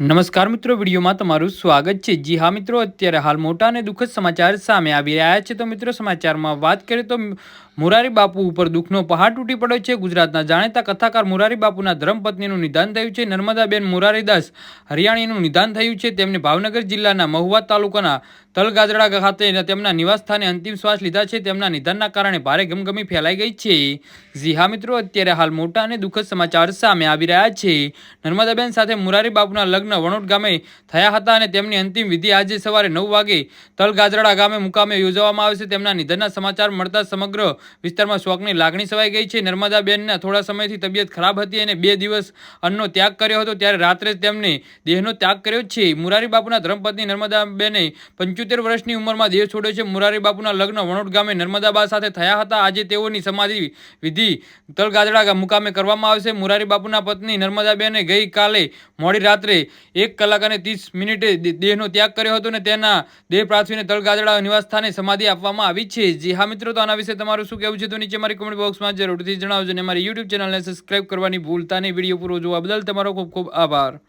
નમસ્કાર મિત્રો, વિડીયોમાં તમારું સ્વાગત છે. જી હા મિત્રો, અત્યારે હાલ મોટા અને દુઃખદ સમાચાર સામે આવી રહ્યા છે. તો મિત્રો, સમાચારમાં વાત કરીએ તો મોરારી બાપુ ઉપર દુઃખનો પહાડ તૂટી પડ્યો છે. ગુજરાતના જાણીતા કથાકાર મોરારી બાપુના ધર્મપત્નીનું નિધન થયું છે. નર્મદાબેન મોરારીદાસ હરિયાણીનું નિદાન થયું છે. તેમને ભાવનગર જિલ્લાના મહુવા તાલુકાના તલગાજડા ખાતે તેમના નિવાસસ્થાને અંતિમ શ્વાસ લીધા છે. તેમના નિધનના કારણે ભારે ગમગમી ફેલાઈ ગઈ છે. જી હા મિત્રો, અત્યારે હાલ મોટા અને દુઃખદ સમાચાર સામે આવી રહ્યા છે. નર્મદાબેન સાથે મુરારી બાપુના લગ્ન વણોટ ગામે થયા હતા અને તેમની અંતિમ વિધિ આજે સવારે નવ વાગે તલગાજરાડા ગામે મુકામે યોજવામાં આવે છે. તેમના નિધનના સમાચાર મળતા સમગ્ર વિસ્તારમાં શોકની લાગણી સવાઈ ગઈ છે. નર્મદાબેનના થોડા સમયથી તબિયત ખરાબ હતી અને બે દિવસ અન્નનો ત્યાગ કર્યો હતો. ત્યારે રાત્રે તેમને દેહનો ત્યાગ કર્યો છે. મુરારી બાપુના ધર્મપત્ની નર્મદાબેને પંચોતેર વર્ષની ઉંમરમાં દેહ છોડ્યો છે. મુરારી બાપુના લગ્ન વણોટ ગામે નર્મદાબા સાથે થયા હતા. આજે તેઓની સમાધિ વિધિ તલગાજડા મુકામે કરવામાં આવશે. મુરારી બાપુના પત્ની નર્મદાબેને ગઈકાલે મોડી રાત્રે એક કલાક અને ત્રીસ મિનિટે દેહનો ત્યાગ કર્યો હતો અને તેના દેહ પ્રાથવીને તળગાદડા નિવાસસ્થાને સમાધિ આપવામાં આવી છે. જી હા મિત્રો, તો આના વિશે તમારું શું કહેવું છે? તો નીચે મારી કોમેન્ટ બોક્સમાં જરૂરથી જણાવજો અને મારી યુટ્યુબ ચેનલને સબસ્ક્રાઈબ કરવાની ભૂલતા નહીં. વીડિયો પૂરો જોવા બદલ તમારો ખૂબ ખૂબ આભાર.